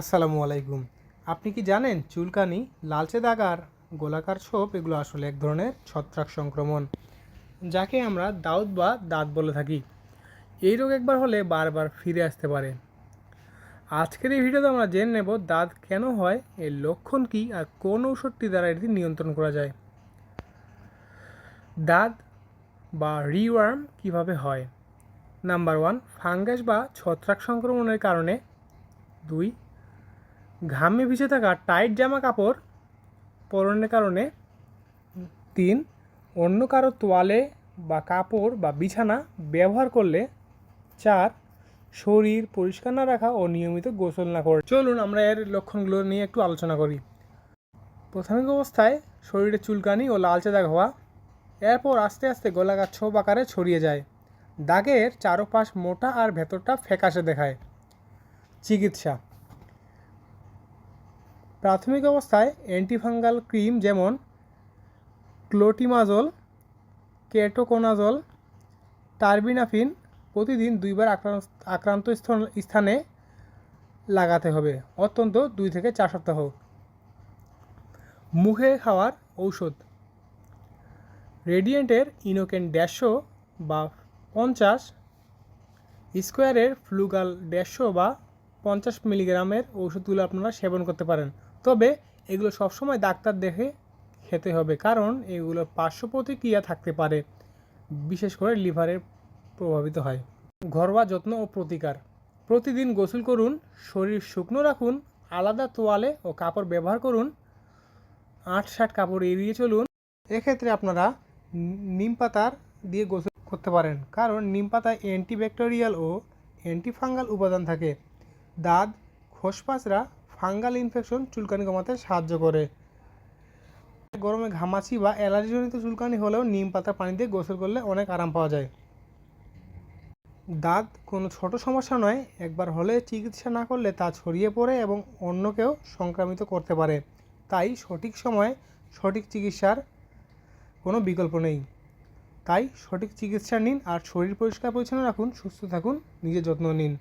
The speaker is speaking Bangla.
আসসালামু আলাইকুম। আপনি কি জানেন চুলকানি, লালচে দাগ আর গোলাকার ছোপ এগুলো আসলে এক ধরনের ছত্রাক সংক্রমণ, যাকে আমরা দাউদ বা দাঁত বলে থাকি। এই রোগ একবার হলে বারবার ফিরে আসতে পারে। আজকের এই ভিডিওতে আমরা জেনে নেব দাঁত কেন হয়, এর লক্ষণ কী আর কোন ঔষধটি দ্বারা এটি নিয়ন্ত্রণ করা যায়। দাঁত বা রিওয়ার্ম কীভাবে হয়? নাম্বার ওয়ান, ফাঙ্গাস বা ছত্রাক সংক্রমণের কারণে। দুই ঘামে ভিজে থাকা টাইট জামা কাপড় পরনের কারণে তিন, অন্য কারও তোয়ালে বা কাপড় বা বিছানা ব্যবহার করলে চার, শরীর পরিষ্কার না রাখা ও নিয়মিত গোসল না করে চলুন আমরা এর লক্ষণগুলো নিয়ে একটু আলোচনা করি। প্রাথমিক অবস্থায় শরীরে চুলকানি ও লালচে দাগ হওয়া, এরপর আস্তে আস্তে গোলাকার ছোপ আকারে ছড়িয়ে যায়। দাগের চারপাশ মোটা আর ভেতরটা ফ্যাকাশে দেখায়। চিকিৎসা। প্রাথমিক অবস্থায় অ্যান্টিফাঙ্গাল ক্রিম যেমন ক্লোটিমাজল, কেটোকোনাজল, টার্বিনাফিন প্রতিদিন দুইবার আক্রান্ত স্থানে লাগাতে হবে। অত্যন্ত দুই থেকে চার সপ্তাহ। মুখে খাওয়ার ঔষধ। রেডিয়েন্টের ইনোকেন দেড়শো বা পঞ্চাশ স্কোয়ারের ফ্লুগাল দেড়শো বা পঞ্চাশ মিলিগ্রামের ওষুধগুলো আপনারা সেবন করতে পারেন। তবে এগুলো সবসময় ডাক্তার দেখে খেতে হবে, কারণ এগুলোর পার্শ্ব প্রতিক্রিয়া থাকতে পারে, বিশেষ করে লিভারের প্রভাবিত হয়। ঘরোয়া যত্ন ও প্রতিকার। প্রতিদিন গোসল করুন, শরীর শুকনো রাখুন, আলাদা তোয়ালে ও কাপড় ব্যবহার করুন আট ষাট কাপড় এড়িয়ে চলুন। এক্ষেত্রে আপনারা নিম পাতার দিয়ে গোসল করতে পারেন, কারণ নিম পাতায় অ্যান্টিব্যাকটেরিয়াল ও অ্যান্টিফাঙ্গাল উপাদান থাকে। দাঁত, খোসপাচরা, ফাঙ্গাল ইনফেকশন চুলকানি কমাতে সাহায্য করে। গরমে ঘামাচি বা অ্যালার্জিজনিত চুলকানি হলেও নিম পাতা পানি দিয়ে গোসল করলে অনেক আরাম পাওয়া যায়। দাঁত কোনো ছোট সমস্যা নয়, একবার হলে চিকিৎসা না করলে তা ছড়িয়ে পড়ে এবং অন্যকেও সংক্রামিত করতে পারে। তাই সঠিক সময়ে সঠিক চিকিৎসার কোনো বিকল্প নেই। তাই সঠিক চিকিৎসা নিন আর শরীর পরিষ্কার পরিচ্ছন্ন রাখুন, সুস্থ থাকুন, নিজের যত্ন নিন।